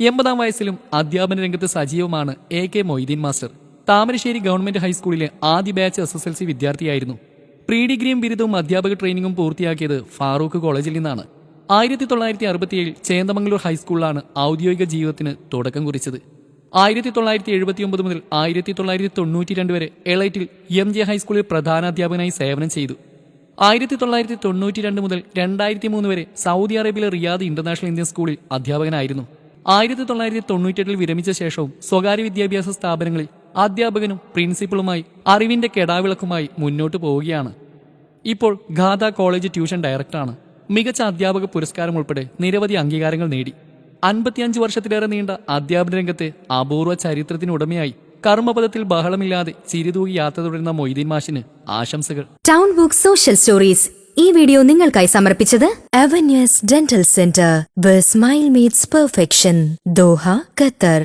എൺപതാം വയസ്സിലും അധ്യാപന രംഗത്ത് സജീവമാണ് A K Moideen master. Thamarassery government ഹൈസ്കൂളിലെ ആദ്യ batch S S L C വിദ്യാർത്ഥിയായിരുന്നു. Pre ഡിഗ്രിയും ബിരുദവും അധ്യാപക ട്രെയിനിങ്ങും പൂർത്തിയാക്കിയത് ഫാറൂഖ് കോളേജിൽ നിന്നാണ്. ആയിരത്തി തൊള്ളായിരത്തി അറുപത്തിയേഴിൽ ചേന്ദമംഗലൂർ ഹൈസ്കൂളിലാണ് ഔദ്യോഗിക ജീവിതത്തിന് തുടക്കം കുറിച്ചത്. ആയിരത്തി തൊള്ളായിരത്തി എഴുപത്തിയൊമ്പത് മുതൽ ആയിരത്തി തൊള്ളായിരത്തി തൊണ്ണൂറ്റി രണ്ട് വരെ എളൈറ്റിൽ എം ജെ ഹൈസ്കൂളിൽ പ്രധാനാധ്യാപകനായി സേവനം ചെയ്തു. ആയിരത്തി തൊള്ളായിരത്തി തൊണ്ണൂറ്റി രണ്ട് മുതൽ രണ്ടായിരത്തി മൂന്ന് വരെ സൗദി അറേബ്യയിലെ റിയാദ് ഇന്റർനാഷണൽ ഇന്ത്യൻ സ്കൂളിൽ അധ്യാപകനായിരുന്നു. ആയിരത്തി തൊള്ളായിരത്തി തൊണ്ണൂറ്റെട്ടിൽ വിരമിച്ച ശേഷവും സ്വകാര്യ വിദ്യാഭ്യാസ സ്ഥാപനങ്ങളിൽ അധ്യാപകനും പ്രിൻസിപ്പളുമായി അറിവിന്റെ കെടാവിളക്കുമായി മുന്നോട്ട് പോവുകയാണ്. ഇപ്പോൾ ഗാഥ കോളേജ് ട്യൂഷൻ ഡയറക്ടറാണ്. മികച്ച അധ്യാപക പുരസ്കാരം ഉൾപ്പെടെ നിരവധി അംഗീകാരങ്ങൾ നേടി. അൻപത്തിയഞ്ച് വർഷത്തിലേറെ നീണ്ട അധ്യാപന രംഗത്തെ അപൂർവ ചരിത്രത്തിനുടമയായി കർമ്മപദത്തിൽ ബഹളമില്ലാതെ ചിരിതൂകി യാത്ര തുടരുന്ന മൊയ്തീൻ മാഷിന് ആശംസകൾ. ടൗൺ ബുക്ക് സോഷ്യൽ സ്റ്റോറീസ് ഈ വീഡിയോ നിങ്ങൾക്കായി സമർപ്പിച്ചത് avenues dental center smile meets perfection Doha Qatar